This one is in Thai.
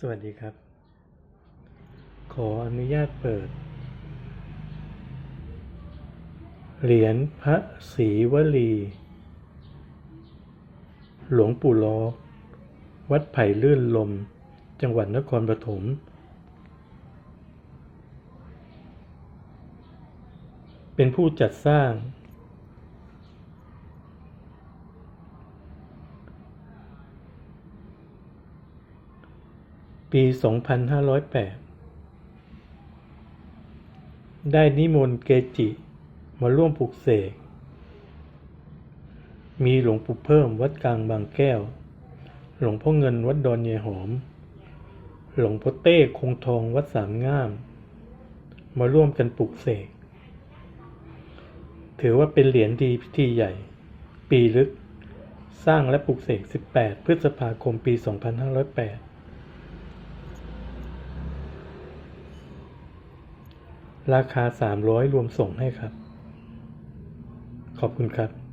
สวัสดีครับ ขออนุญาตเปิด เหรียญพระศรีวลี หลวงปู่ล้อ วัดไผ่ลื่นลม จังหวัดนครปฐม เป็นผู้จัดสร้าง ปี 2508 ได้นิมนต์เกจิ มาร่วมปลุกเสก มีหลวงปู่เพิ่มวัดกลางบางแก้ว หลวงพ่อเงินวัดดอนเยหอม หลวงพ่อเต้คงทองวัดสามงาม มาร่วมกันปลุกเสก ถือว่าเป็นเหรียญดีพิธีใหญ่ ปีลึก สร้างและปลุกเสก 18 พฤษภาคมปี 2508 ราคา 300 รวมส่งให้ครับ ขอบคุณครับ